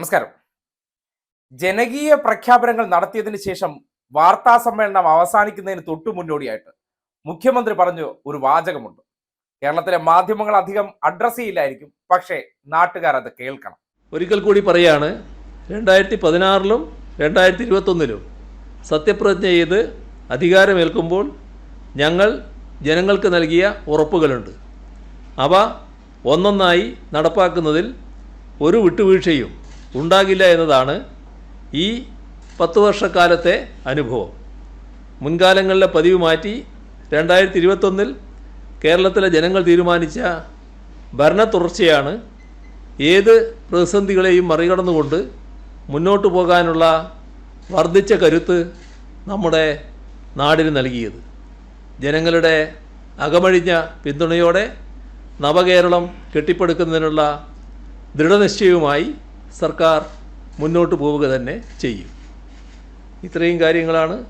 നമസ്കാരം. ജനകീയ പ്രഖ്യാപനങ്ങൾ നടത്തിയതിന് ശേഷം വാർത്താ സമ്മേളനം അവസാനിക്കുന്നതിന് തൊട്ടു മുന്നോടിയായിട്ട് മുഖ്യമന്ത്രി പറഞ്ഞു ഒരു വാചകമുണ്ട്. കേരളത്തിലെ മാധ്യമങ്ങൾ അധികം അഡ്രസ് ചെയ്യില്ലായിരിക്കും പക്ഷേ നാട്ടുകാർ അത് കേൾക്കണം. ഒരിക്കൽ കൂടി പറയാണ് രണ്ടായിരത്തി പതിനാറിലും രണ്ടായിരത്തി ഇരുപത്തൊന്നിലും സത്യപ്രതിജ്ഞ ചെയ്ത് അധികാരമേൽക്കുമ്പോൾ ഞങ്ങൾ ജനങ്ങൾക്ക് നൽകിയ ഉറപ്പുകളുണ്ട്. അവ ഒന്നൊന്നായി നടപ്പാക്കുന്നതിൽ ഒരു വിട്ടുവീഴ്ചയും ഉണ്ടാകില്ല എന്നതാണ് ഈ പത്ത് വർഷക്കാലത്തെ അനുഭവം. മുൻകാലങ്ങളിലെ പതിവ് മാറ്റി രണ്ടായിരത്തി ഇരുപത്തൊന്നിൽ കേരളത്തിലെ ജനങ്ങൾ തീരുമാനിച്ച ഭരണ തുടർച്ചയാണ് ഏത് പ്രതിസന്ധികളെയും മറികടന്നുകൊണ്ട് മുന്നോട്ട് പോകാനുള്ള വർദ്ധിച്ച കരുത്ത് നമ്മുടെ നാടിന് നൽകിയത്. ജനങ്ങളുടെ അകമഴിഞ്ഞ പിന്തുണയോടെ നവകേരളം കെട്ടിപ്പടുക്കുന്നതിനുള്ള ദൃഢനിശ്ചയവുമായി സർക്കാർ മുന്നോട്ട് പോവുക തന്നെ ചെയ്യും. ഇത്രയും കാര്യങ്ങളാണ്?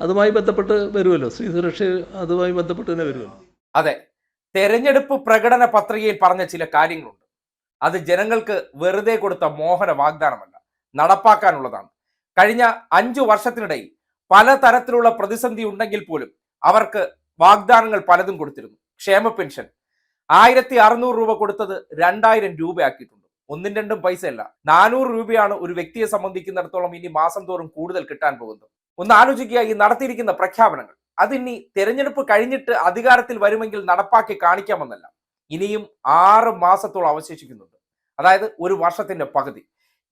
അതുമായി ബന്ധപ്പെട്ട് വരുമല്ലോ. സ്ത്രീ സുരക്ഷ അതുമായി ബന്ധപ്പെട്ട് തന്നെ വരുമല്ലോ. അതെ. തെരഞ്ഞെടുപ്പ് പ്രകടന പത്രികയിൽ പറഞ്ഞ ചില കാര്യങ്ങളുണ്ട്. അത് ജനങ്ങൾക്ക് വെറുതെ കൊടുത്ത മോഹന വാഗ്ദാനമല്ല. നടപ്പാക്കാനുള്ളതാണ്. കഴിഞ്ഞ അഞ്ചു വർഷത്തിനിടയിൽ പലതരത്തിലുള്ള പ്രതിസന്ധി ഉണ്ടെങ്കിൽ പോലും അവർക്ക് വാഗ്ദാനങ്ങൾ പലതും കൊടുത്തിരുന്നു. ക്ഷേമ പെൻഷൻ. ആയിരത്തി അറുന്നൂറ് രൂപ കൊടുത്തത് രണ്ടായിരം രൂപയാക്കിയിട്ടുണ്ട്. ഒന്നും രണ്ടും പൈസയല്ല. നാനൂറ് രൂപയാണ് ഒരു വ്യക്തിയെ സംബന്ധിക്കുന്നിടത്തോളം ഇനി മാസം തോറും കൂടുതൽ കിട്ടാൻ പോകുന്നത്. ഒന്ന് ആലോചിക്കുക ഈ നടത്തിയിരിക്കുന്ന പ്രഖ്യാപനങ്ങൾ. അതിനി തെരഞ്ഞെടുപ്പ് കഴിഞ്ഞിട്ട് അധികാരത്തിൽ വരുമെങ്കിൽ നടപ്പാക്കി കാണിക്കാമെന്നല്ല. ഇനിയും ആറ് മാസത്തോളം അവശേഷിക്കുന്നുണ്ട്. അതായത് ഒരു വർഷത്തിന്റെ പകുതി.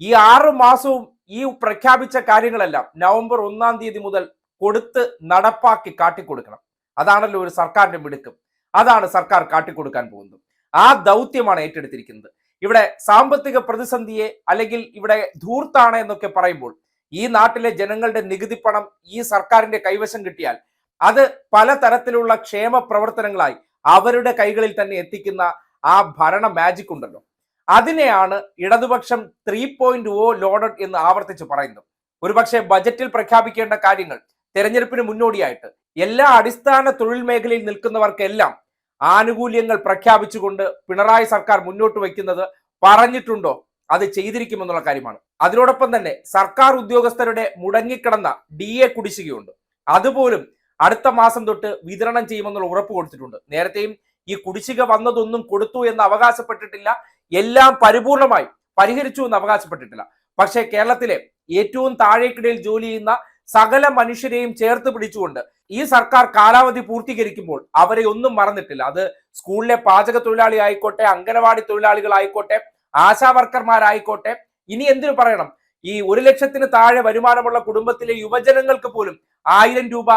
ഈ ആറ് മാസവും ഈ പ്രഖ്യാപിച്ച കാര്യങ്ങളെല്ലാം നവംബർ ഒന്നാം തീയതി മുതൽ കൊടുത്ത് നടപ്പാക്കി കാട്ടിക്കൊടുക്കണം. അതാണല്ലോ ഒരു സർക്കാരിന്റെ മിടുക്കം. അതാണ് സർക്കാർ കാട്ടിക്കൊടുക്കാൻ പോകുന്നത്. ആ ദൗത്യമാണ് ഏറ്റെടുത്തിരിക്കുന്നത്. ഇവിടെ സാമ്പത്തിക പ്രതിസന്ധിയെ അല്ലെങ്കിൽ ഇവിടെ ധൂർത്താണ് എന്നൊക്കെ പറയുമ്പോൾ ഈ നാട്ടിലെ ജനങ്ങളുടെ നികുതി പണം ഈ സർക്കാരിന്റെ കൈവശം കിട്ടിയാൽ അത് പല തരത്തിലുള്ള ക്ഷേമ പ്രവർത്തനങ്ങളായി അവരുടെ കൈകളിൽ തന്നെ എത്തിക്കുന്ന ആ ഭരണ മാജിക് ഉണ്ടല്ലോ. അതിനെയാണ് ഇടതുപക്ഷം ത്രീ പോയിന്റ് ഓ ലോഡഡ് എന്ന് ആവർത്തിച്ച് പറയുന്നത്. ഒരുപക്ഷെ ബജറ്റിൽ പ്രഖ്യാപിക്കേണ്ട കാര്യങ്ങൾ തെരഞ്ഞെടുപ്പിന് മുന്നോടിയായിട്ട് എല്ലാ അടിസ്ഥാന തൊഴിൽ മേഖലയിൽ നിൽക്കുന്നവർക്കെല്ലാം ആനുകൂല്യങ്ങൾ പ്രഖ്യാപിച്ചുകൊണ്ട് പിണറായി സർക്കാർ മുന്നോട്ട് വയ്ക്കുന്നത് പറഞ്ഞിട്ടുണ്ടോ? അത് ചെയ്തിരിക്കുമെന്നുള്ള കാര്യമാണ്. അതിനോടൊപ്പം തന്നെ സർക്കാർ ഉദ്യോഗസ്ഥരുടെ മുടങ്ങിക്കിടന്ന ഡി എ കുടിശ്ശികയുണ്ട്. അതുപോലും അടുത്ത മാസം തൊട്ട് വിതരണം ചെയ്യുമെന്നുള്ള ഉറപ്പ് കൊടുത്തിട്ടുണ്ട്. നേരത്തെയും ഈ കുടിശ്ശിക വന്നതൊന്നും കൊടുത്തു എന്ന് അവകാശപ്പെട്ടിട്ടില്ല. എല്ലാം പരിപൂർണമായി പരിഹരിച്ചു എന്ന് അവകാശപ്പെട്ടിട്ടില്ല. പക്ഷേ കേരളത്തിലെ ഏറ്റവും താഴേക്കിടയിൽ ജോലി ചെയ്യുന്ന സകല മനുഷ്യരെയും ചേർത്ത് പിടിച്ചുകൊണ്ട് ഈ സർക്കാർ കാലാവധി പൂർത്തീകരിക്കുമ്പോൾ അവരെ ഒന്നും മറന്നിട്ടില്ല. അത് സ്കൂളിലെ പാചക തൊഴിലാളി ആയിക്കോട്ടെ അംഗനവാടി തൊഴിലാളികളായിക്കോട്ടെ ആശാ വർക്കർമാരായിക്കോട്ടെ ഇനി എന്തിനു പറയണം? ഈ ഒരു ലക്ഷത്തിന് താഴെ വരുമാനമുള്ള കുടുംബത്തിലെ യുവജനങ്ങൾക്ക് പോലും ആയിരം രൂപ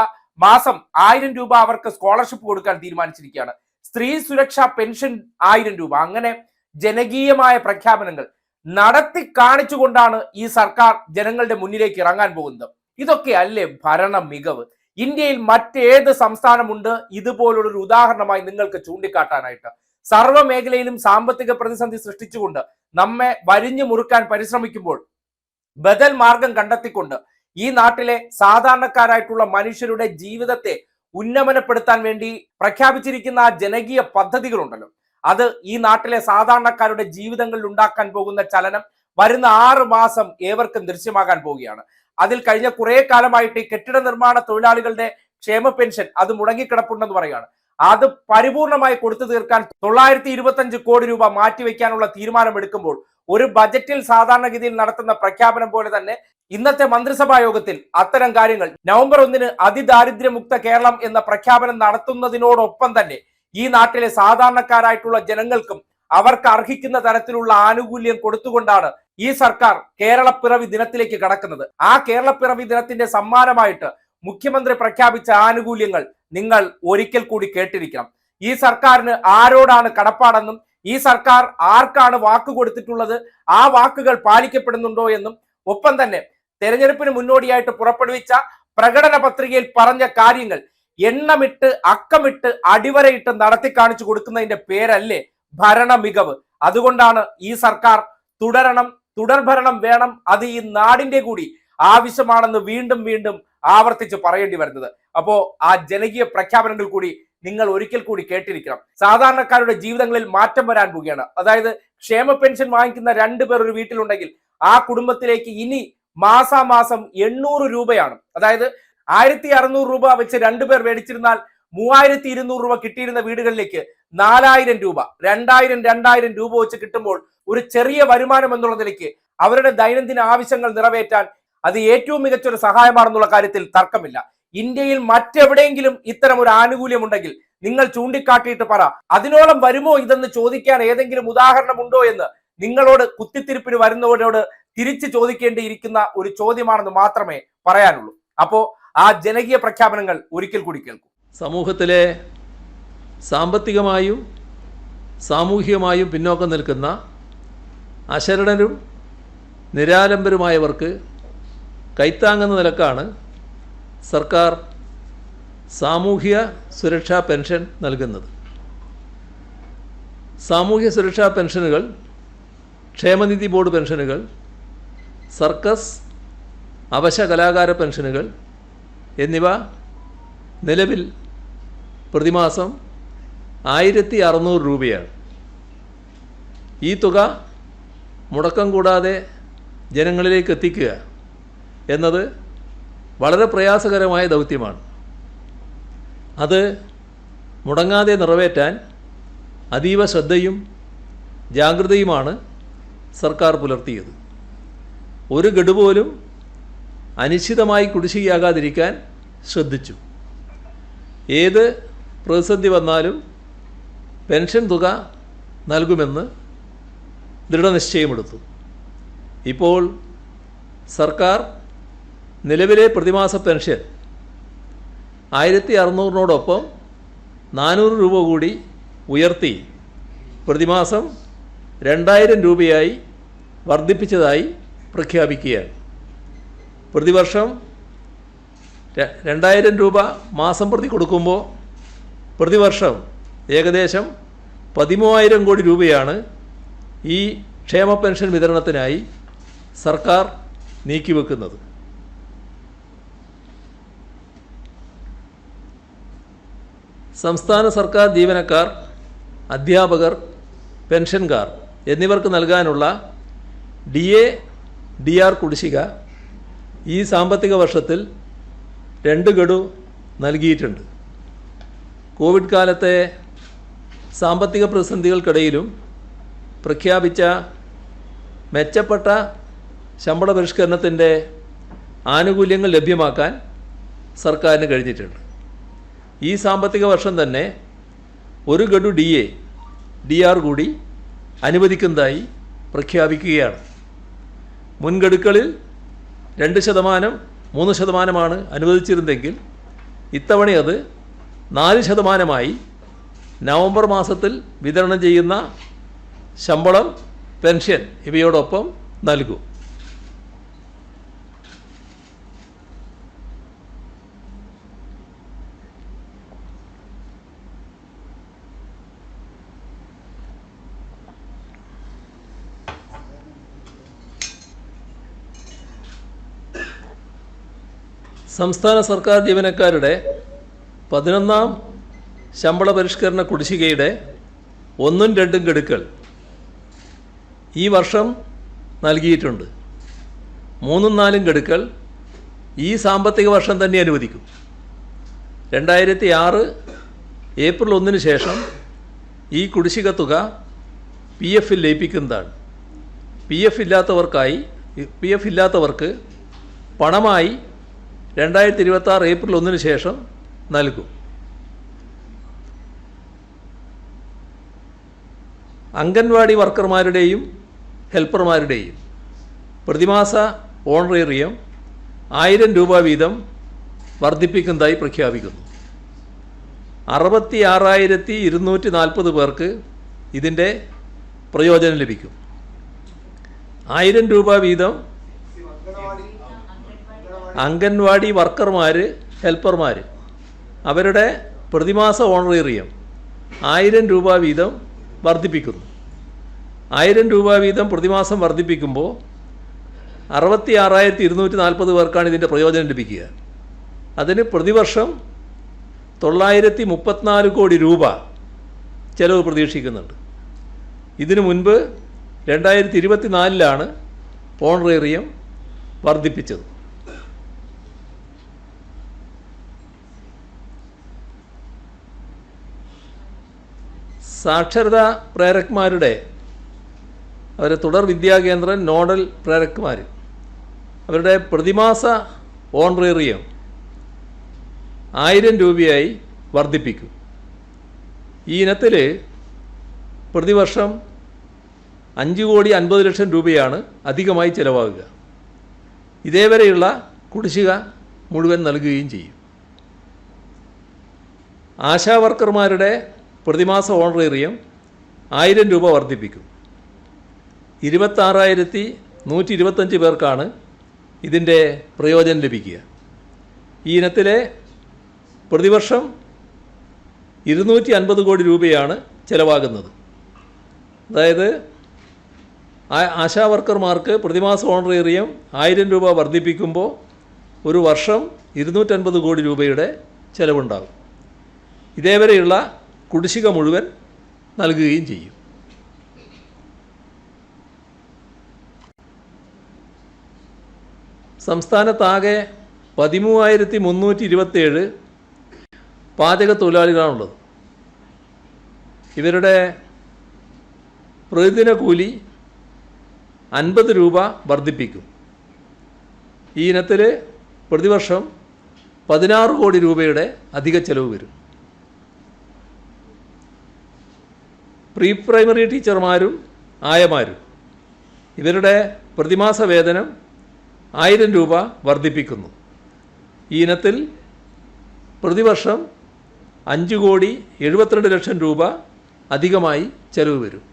മാസം ആയിരം രൂപ അവർക്ക് സ്കോളർഷിപ്പ് കൊടുക്കാൻ തീരുമാനിച്ചിരിക്കുകയാണ്. സ്ത്രീ സുരക്ഷാ പെൻഷൻ ആയിരം രൂപ. അങ്ങനെ ജനകീയമായ പ്രഖ്യാപനങ്ങൾ നടത്തി കാണിച്ചുകൊണ്ടാണ് ഈ സർക്കാർ ജനങ്ങളുടെ മുന്നിലേക്ക് ഇറങ്ങാൻ പോകുന്നത്. ഇതൊക്കെ അല്ലേ ഭരണ മികവ് ഇന്ത്യയിൽ മറ്റേത് സംസ്ഥാനമുണ്ട്? ഇതുപോലുള്ളൊരു ഉദാഹരണമായി നിങ്ങൾക്ക് ചൂണ്ടിക്കാട്ടാനായിട്ട്. സർവ മേഖലയിലും സാമ്പത്തിക പ്രതിസന്ധി സൃഷ്ടിച്ചുകൊണ്ട് നമ്മെ വരിഞ്ഞു മുറുക്കാൻ പരിശ്രമിക്കുമ്പോൾ ബദൽ മാർഗം കണ്ടെത്തിക്കൊണ്ട് ഈ നാട്ടിലെ സാധാരണക്കാരായിട്ടുള്ള മനുഷ്യരുടെ ജീവിതത്തെ ഉന്നമനപ്പെടുത്താൻ വേണ്ടി പ്രഖ്യാപിച്ചിരിക്കുന്ന ആ ജനകീയ പദ്ധതികളുണ്ടല്ലോ. അത് ഈ നാട്ടിലെ സാധാരണക്കാരുടെ ജീവിതങ്ങളിൽ ഉണ്ടാക്കാൻ പോകുന്ന ചലനം വരുന്ന ആറ് മാസം ഏവർക്കും ദൃശ്യമാകാൻ പോവുകയാണ്. അതിൽ കഴിഞ്ഞ കുറെ കാലമായിട്ട് ഈ കെട്ടിട നിർമ്മാണ തൊഴിലാളികളുടെ ക്ഷേമ പെൻഷൻ അത് മുടങ്ങിക്കിടപ്പുണ്ടെന്ന് പറയുകയാണ്. അത് പരിപൂർണമായി കൊടുത്തു തീർക്കാൻ തൊള്ളായിരത്തി ഇരുപത്തഞ്ച് കോടി രൂപ മാറ്റിവെക്കാനുള്ള തീരുമാനമെടുക്കുമ്പോൾ ഒരു ബജറ്റിൽ സാധാരണഗതിയിൽ നടത്തുന്ന പ്രഖ്യാപനം പോലെ തന്നെ ഇന്നത്തെ മന്ത്രിസഭാ യോഗത്തിൽ അത്തരം കാര്യങ്ങൾ നവംബർ ഒന്നിന് അതിദാരിദ്ര്യമുക്ത കേരളം എന്ന പ്രഖ്യാപനം നടത്തുന്നതിനോടൊപ്പം തന്നെ ഈ നാട്ടിലെ സാധാരണക്കാരായിട്ടുള്ള ജനങ്ങൾക്കും അവർക്ക് അർഹിക്കുന്ന തരത്തിലുള്ള ആനുകൂല്യം കൊടുത്തുകൊണ്ടാണ് ഈ സർക്കാർ കേരളപ്പിറവി ദിനത്തിലേക്ക് കടക്കുന്നത്. ആ കേരളപ്പിറവി ദിനത്തിന്റെ സമ്മാനമായിട്ട് മുഖ്യമന്ത്രി പ്രഖ്യാപിച്ച ആനുകൂല്യങ്ങൾ നിങ്ങൾ ഒരിക്കൽ കൂടി കേട്ടിരിക്കണം. ഈ സർക്കാരിന് ആരോടാണ് കടപ്പാടെന്നും ഈ സർക്കാർ ആർക്കാണ് വാക്ക് കൊടുത്തിട്ടുള്ളത് ആ വാക്കുകൾ പാലിക്കപ്പെടുന്നുണ്ടോ എന്നും ഒപ്പം തന്നെ തെരഞ്ഞെടുപ്പിന് മുന്നോടിയായിട്ട് പുറപ്പെടുവിച്ച പ്രകടന പത്രികയിൽ പറഞ്ഞ കാര്യങ്ങൾ എണ്ണമിട്ട് അക്കമിട്ട് അടിവരയിട്ട് നടത്തി കാണിച്ചു കൊടുക്കുന്നതിന്റെ പേരല്ലേ ഭരണ മികവ് അതുകൊണ്ടാണ് ഈ സർക്കാർ തുടരണം തുടർഭരണം വേണം അത് ഈ നാടിന്റെ കൂടി ആവശ്യമാണെന്ന് വീണ്ടും വീണ്ടും ആവർത്തിച്ച് പറയേണ്ടി വരുന്നത്. അപ്പോ ആ ജനകീയ പ്രഖ്യാപനങ്ങൾ കൂടി നിങ്ങൾ ഒരിക്കൽ കൂടി കേട്ടിരിക്കണം. സാധാരണക്കാരുടെ ജീവിതങ്ങളിൽ മാറ്റം വരാൻ പോവുകയാണ്. അതായത് ക്ഷേമ പെൻഷൻ വാങ്ങിക്കുന്ന രണ്ടു പേർ ഒരു വീട്ടിലുണ്ടെങ്കിൽ ആ കുടുംബത്തിലേക്ക് ഇനി മാസാമാസം എണ്ണൂറ് രൂപയാണ്. അതായത് ആയിരത്തി അറുന്നൂറ് രൂപ വെച്ച് രണ്ടുപേർ മേടിച്ചിരുന്നാൽ മൂവായിരത്തി ഇരുന്നൂറ് രൂപ കിട്ടിയിരുന്ന വീടുകളിലേക്ക് നാലായിരം രൂപ രണ്ടായിരം രണ്ടായിരം രൂപ വെച്ച് കിട്ടുമ്പോൾ ഒരു ചെറിയ വരുമാനം എന്നുള്ള നിലയ്ക്ക് അവരുടെ ദൈനംദിന ആവശ്യങ്ങൾ നിറവേറ്റാൻ അത് ഏറ്റവും മികച്ച ഒരു സഹായമാണെന്നുള്ള കാര്യത്തിൽ തർക്കമില്ല. ഇന്ത്യയിൽ മറ്റെവിടെയെങ്കിലും ഇത്തരം ഒരു ആനുകൂല്യം ഉണ്ടെങ്കിൽ നിങ്ങൾ ചൂണ്ടിക്കാട്ടിയിട്ട് പറ അതിനോളം വരുമോ ഇതെന്ന് ചോദിക്കാൻ ഏതെങ്കിലും ഉദാഹരണം ഉണ്ടോ എന്ന് നിങ്ങളോട് കുത്തിത്തിരിപ്പിന് വരുന്നവരോട് തിരിച്ചു ചോദിക്കേണ്ടിയിരിക്കുന്ന ഒരു ചോദ്യമാണെന്ന് മാത്രമേ പറയാനുള്ളൂ. അപ്പോ ആ ജനകീയ പ്രഖ്യാപനങ്ങൾ ഒരിക്കൽ കൂടി കേൾക്കും. സമൂഹത്തിലെ സാമ്പത്തികമായും സാമൂഹികമായും പിന്നോക്കം നിൽക്കുന്ന അശരണരും നിരാലംബരുമായവർക്ക് കൈത്താങ്ങുന്ന നിലക്കാണ് സർക്കാർ സാമൂഹ്യ സുരക്ഷാ പെൻഷൻ നൽകുന്നത്. സാമൂഹ്യ സുരക്ഷാ പെൻഷനുകൾ ക്ഷേമനിധി ബോർഡ് പെൻഷനുകൾ സർക്കസ് അവശ കലാകാര പെൻഷനുകൾ എന്നിവ നിലവിൽ പ്രതിമാസം ആയിരത്തി അറുന്നൂറ് രൂപയാണ്. ഈ തുക മുടക്കം കൂടാതെ ജനങ്ങളിലേക്ക് എത്തിക്കുക എന്നത് വളരെ പ്രയാസകരമായ ദൗത്യമാണ്. അത് മുടങ്ങാതെ നിറവേറ്റാൻ അതീവ ശ്രദ്ധയും ജാഗ്രതയുമാണ് സർക്കാർ പുലർത്തിയത്. ഒരു ഗഡു പോലും അനിശ്ചിതമായി കുടിശ്ശികയാകാതിരിക്കാൻ ശ്രദ്ധിച്ചു. ഏത് പ്രതിസന്ധി വന്നാലും പെൻഷൻ തുക നൽകുമെന്ന് ദൃഢനിശ്ചയമെടുത്തു. ഇപ്പോൾ സർക്കാർ നിലവിലെ പ്രതിമാസ പെൻഷൻ ആയിരത്തി അറുന്നൂറിനോടൊപ്പം നാനൂറ് രൂപ കൂടി ഉയർത്തി പ്രതിമാസം രണ്ടായിരം രൂപയായി വർദ്ധിപ്പിച്ചതായി പ്രഖ്യാപിക്കുകയാണ്. പ്രതിവർഷം രണ്ടായിരം രൂപ മാസം പ്രതി കൊടുക്കുമ്പോൾ പ്രതിവർഷം ഏകദേശം പതിമൂവായിരം കോടി രൂപയാണ് ഈ ക്ഷേമ പെൻഷൻ വിതരണത്തിനായി സർക്കാർ നീക്കിവെക്കുന്നത്. സംസ്ഥാന സർക്കാർ ജീവനക്കാർ അധ്യാപകർ പെൻഷൻകാർ എന്നിവർക്ക് നൽകാനുള്ള ഡി എ ഡി ആർ കുടിശ്ശിക ഈ സാമ്പത്തിക വർഷത്തിൽ രണ്ട് ഗഡു നൽകിയിട്ടുണ്ട്. കോവിഡ് കാലത്തെ സാമ്പത്തിക പ്രതിസന്ധികൾക്കിടയിലും പ്രഖ്യാപിച്ച മെച്ചപ്പെട്ട ശമ്പള പരിഷ്കരണത്തിന്റെ ആനുകൂല്യങ്ങൾ ലഭ്യമാക്കാൻ സർക്കാരിന് കഴിഞ്ഞിട്ടുണ്ട്. ഈ സാമ്പത്തിക വർഷം തന്നെ ഒരു ഗഡു ഡി എ ഡി ആർ കൂടി അനുവദിക്കുന്നതായി പ്രഖ്യാപിക്കുകയാണ്. മുൻഗഡുക്കളിൽ രണ്ട് ശതമാനം മൂന്ന് ശതമാനമാണ് അനുവദിച്ചിരുന്നെങ്കിൽ ഇത്തവണ അത് നാല് ശതമാനമായി നവംബർ മാസത്തിൽ വിതരണം ചെയ്യുന്ന ശമ്പളം പെൻഷൻ ഇവയോടൊപ്പം നൽകും. സംസ്ഥാന സർക്കാർ ജീവനക്കാരുടെ പതിനൊന്നാം ശമ്പള പരിഷ്കരണ കുടിശ്ശികയുടെ ഒന്നും രണ്ടും ഗഡുക്കൾ ഈ വർഷം നൽകിയിട്ടുണ്ട്. മൂന്നും നാലും ഗഡുക്കൾ ഈ സാമ്പത്തിക വർഷം തന്നെ അനുവദിക്കും. രണ്ടായിരത്തി ആറ് ഏപ്രിൽ ഒന്നിന് ശേഷം ഈ കുടിശ്ശിക തുക പി എഫിൽ ലയിപ്പിക്കുന്നതാണ്. പി എഫ് ഇല്ലാത്തവർക്കായി പി എഫ് ഇല്ലാത്തവർക്ക് പണമായി രണ്ടായിരത്തി ഇരുപത്തി ഏപ്രിൽ ഒന്നിന് ശേഷം നൽകും. അംഗൻവാടി വർക്കർമാരുടെയും ഹെൽപ്പർമാരുടെയും പ്രതിമാസ ഓണറേറിയം ആയിരം രൂപ വീതം വർദ്ധിപ്പിക്കുന്നതായി പ്രഖ്യാപിക്കുന്നു. അറുപത്തി ആറായിരത്തി ഇരുന്നൂറ്റി നാൽപ്പത് പേർക്ക് ഇതിന്റെ പ്രയോജനം ലഭിക്കും. ആയിരം രൂപ വീതം അംഗൻവാടി വർക്കർമാർ ഹെൽപ്പർമാർ അവരുടെ പ്രതിമാസ ഓണറേറിയം ആയിരം രൂപ വീതം വർദ്ധിപ്പിക്കുന്നു. ആയിരം രൂപ വീതം പ്രതിമാസം വർദ്ധിപ്പിക്കുമ്പോൾ അറുപത്തി ആറായിരത്തി ഇരുന്നൂറ്റി നാൽപ്പത് പേർക്കാണ് ഇതിന്റെ പ്രയോജനം ലഭിക്കുക. അതിന് പ്രതിവർഷം തൊള്ളായിരത്തി മുപ്പത്തിനാല് കോടി രൂപ ചെലവ് പ്രതീക്ഷിക്കുന്നുണ്ട്. ഇതിനു മുൻപ് രണ്ടായിരത്തി ഇരുപത്തിനാലിലാണ് ഓണറേറിയം വർദ്ധിപ്പിച്ചത്. സാക്ഷരതാ പ്രേരക്മാരുടെ അവരെ തുടർ വിദ്യാകേന്ദ്രം നോഡൽ പ്രേരക്മാർ അവരുടെ പ്രതിമാസ ഓൺറേറിയം ആയിരം രൂപയായി വർദ്ധിപ്പിക്കും. ഈ ഇനത്തിൽ പ്രതിവർഷം അഞ്ച് കോടി അൻപത് ലക്ഷം രൂപയാണ് അധികമായി ചിലവാകുക. ഇതേവരെയുള്ള കുടിശ്ശിക മുഴുവൻ നൽകുകയും ചെയ്യും. ആശാ വർക്കർമാരുടെ പ്രതിമാസ ഓണറേറിയം ആയിരം രൂപ വർദ്ധിപ്പിക്കും. ഇരുപത്താറായിരത്തി നൂറ്റി ഇരുപത്തഞ്ച് പേർക്കാണ് ഇതിന്റെ പ്രയോജനം ലഭിക്കുക. ഈ ഇനത്തിലെ പ്രതിവർഷം ഇരുന്നൂറ്റി അൻപത് കോടി രൂപയാണ് ചിലവാകുന്നത്. അതായത് ആശാ വർക്കർമാർക്ക് പ്രതിമാസ ഓണറേറിയം ആയിരം രൂപ വർദ്ധിപ്പിക്കുമ്പോൾ ഒരു വർഷം ഇരുന്നൂറ്റൻപത് കോടി രൂപയുടെ ചിലവുണ്ടാകും. ഇതേവരെയുള്ള കുടിശ്ശിക മുഴുവൻ നൽകുകയും ചെയ്യും. സംസ്ഥാനത്താകെ പതിമൂവായിരത്തി മുന്നൂറ്റി ഇരുപത്തിയേഴ് പാചക തൊഴിലാളികളാണുള്ളത്. ഇവരുടെ പ്രതിദിന കൂലി അൻപത് രൂപ വർദ്ധിപ്പിക്കും. ഈ ഇനത്തിൽ പ്രതിവർഷം പതിനാറ് കോടി രൂപയുടെ അധിക ചെലവ് വരും. പ്രീ പ്രൈമറി ടീച്ചർമാരും ആയമാരും ഇവരുടെ പ്രതിമാസ വേതനം ആയിരം രൂപ വർദ്ധിപ്പിക്കുന്നു. ഈ ഇനത്തിൽ പ്രതിവർഷം അഞ്ച് കോടി എഴുപത്തിരണ്ട് ലക്ഷം രൂപ അധികമായി ചെലവ് വരും.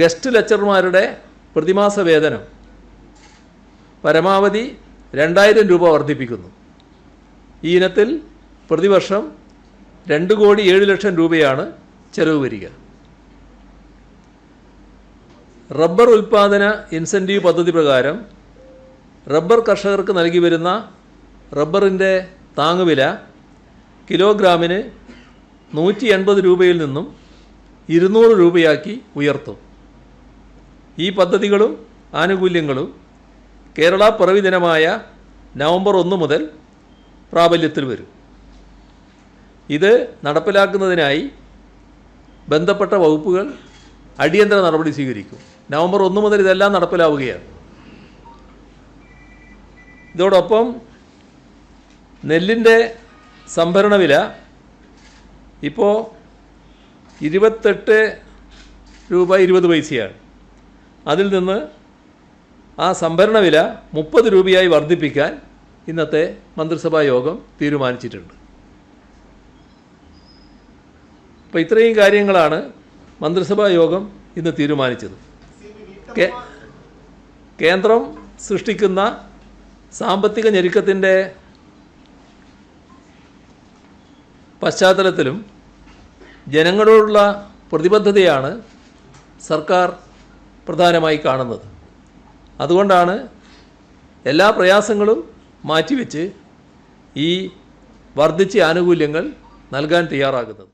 ഗസ്റ്റ് ലെക്ചർമാരുടെ പ്രതിമാസ വേതനം പരമാവധി രണ്ടായിരം രൂപ വർദ്ധിപ്പിക്കുന്നു. ഈ ഇനത്തിൽ പ്രതിവർഷം രണ്ട് കോടി ഏഴ് ലക്ഷം രൂപയാണ് ചെലവ് വരിക. റബ്ബർ ഉൽപ്പാദന ഇൻസെന്റീവ് പദ്ധതി പ്രകാരം റബ്ബർ കർഷകർക്ക് നൽകി വരുന്ന റബ്ബറിന്റെ താങ്ങുവില കിലോഗ്രാമിന് നൂറ്റി എൺപത് രൂപയിൽ നിന്നും ഇരുന്നൂറ് രൂപയാക്കി ഉയർത്തും. ഈ പദ്ധതികളും ആനുകൂല്യങ്ങളും കേരള പിറവി ദിനമായ നവംബർ ഒന്ന് മുതൽ പ്രാബല്യത്തിൽ വരും. ഇത് നടപ്പിലാക്കുന്നതിനായി ബന്ധപ്പെട്ട വകുപ്പുകൾ അടിയന്തര നടപടി സ്വീകരിക്കും. നവംബർ ഒന്ന് മുതൽ ഇതെല്ലാം നടപ്പിലാവുകയാണ്. ഇതോടൊപ്പം നെല്ലിന്റെ സംഭരണ വില ഇപ്പോൾ ഇരുപത്തെട്ട് രൂപ ഇരുപത് പൈസയാണ്. അതിൽ നിന്ന് ആ സംഭരണ വില മുപ്പത് രൂപയായി വർദ്ധിപ്പിക്കാൻ ഇന്നത്തെ മന്ത്രിസഭാ യോഗം തീരുമാനിച്ചിട്ടുണ്ട്. അപ്പോൾ ഇത്രയും കാര്യങ്ങളാണ് മന്ത്രിസഭാ യോഗം ഇന്ന് തീരുമാനിച്ചത്. കേന്ദ്രം സൃഷ്ടിക്കുന്ന സാമ്പത്തിക ഞെരുക്കത്തിന്റെ പശ്ചാത്തലത്തിലും ജനങ്ങളോടുള്ള പ്രതിബദ്ധതയാണ് സർക്കാർ പ്രധാനമായി കാണുന്നത്. അതുകൊണ്ടാണ് എല്ലാ പ്രയാസങ്ങളും മാറ്റിവെച്ച് ഈ വർദ്ധിച്ച ആനുകൂല്യങ്ങൾ നൽകാൻ തയ്യാറാകുന്നത്.